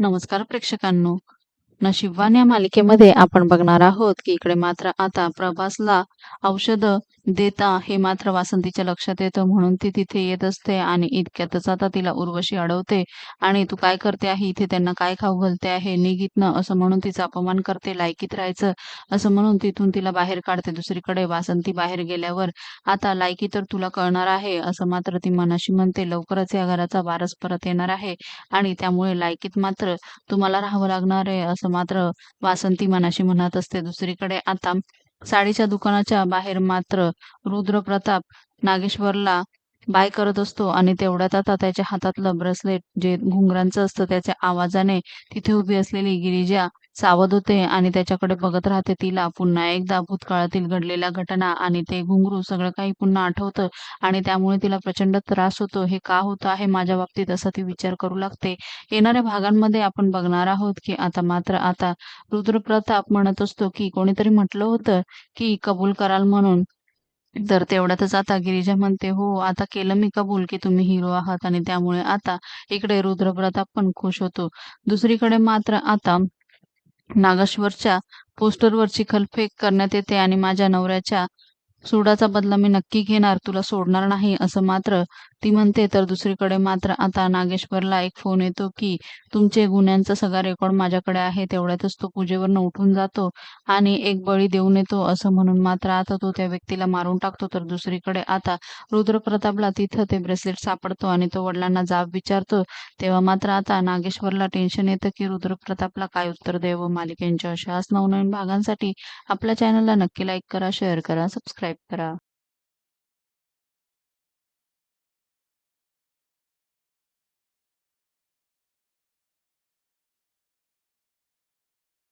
नमस्कार प्रेक्षकांनो. नशिबवान या मालिकेमध्ये आपण बघणार आहोत की इकडे मात्र आता प्रभासला औषधं देता हे मात्र वासंतीच्या लक्षात येतं. म्हणून ती तिथे येत असते आणि इतक्यातच आता तिला उर्वशी अडवते. आणि तू काय करते आहे? इथे त्यांना काय खाऊ घालते आहे? निघितनं असं म्हणून तिचा अपमान करते. लायकीत राहायचं. असं म्हणून तिथून तिला बाहेर काढते. दुसरीकडे वासंती बाहेर गेल्यावर आता लायकी तर तुला कळणार आहे. असं मात्र ती मनाशी म्हणते. लवकरच या घराचा वारस परत येणार आहे. आणि त्यामुळे लायकीत मात्र तुम्हाला राहावं लागणार आहे. असं मात्र वासंती मनाशी म्हणत असते. दुसरीकडे आता साडीच्या दुकानाच्या बाहेर मात्र रुद्रप्रताप नागेश्वरला बाय करत असतो आणि तेवढ्यात आता त्याच्या हातातलं ब्रेसलेट जे घुंगरांचं असतं त्याच्या आवाजाने तिथे उभी असलेली गिरिजा सावध होते आणि त्याच्याकडे बघत राहते तिला. पुन्हा एकदा भूतकाळातील घडलेल्या घटना आणि ते घुंगरू सगळं काही पुन्हा आठवतं आणि त्यामुळे तिला प्रचंड त्रास होतो. हे का होतं आहे माझ्या बाबतीत असा ती विचार करू लागते. येणाऱ्या भागांमध्ये आपण बघणार आहोत की आता मात्र आता रुद्रप्रताप म्हणत असतो की कोणीतरी म्हटलं होतं की कबूल कराल म्हणून. तर तेवढ्यातच आता गिरिजा म्हणते हो आता केलं मी कबूल की तुम्ही हिरो आहात आणि त्यामुळे आता इकडे रुद्रप्रताप पण खुश होतो. दुसरीकडे मात्र आता नागेश्वरच्या पोस्टरवरची खलफेक करण्यात येते आणि माझ्या नवऱ्याच्या सुडाचा बदला मी नक्की घेणार तुला सोडणार नाही असं मात्र ती म्हणते. तर दुसरीकडे मात्र आता नागेश्वरला एक फोन येतो की तुमचे गुन्ह्यांचा सगळा रेकॉर्ड माझ्याकडे आहे तेवढ्यातच तो पूजेवरनं उठून जातो आणि एक बळी देऊन येतो असं म्हणून मात्र आता तो त्या व्यक्तीला मारून टाकतो. तर दुसरीकडे आता रुद्रप्रतापला तिथं ते ब्रेसलेट सापडतो आणि तो वडिलांना जाब विचारतो. तेव्हा मात्र आता नागेश्वरला टेन्शन येतं की रुद्रप्रतापला काय उत्तर द्यावं? मालिकेंच्या अशाच नवनवीन भागांसाठी आपल्या चॅनलला नक्की लाईक करा शेअर करा सबस्क्राईब करा.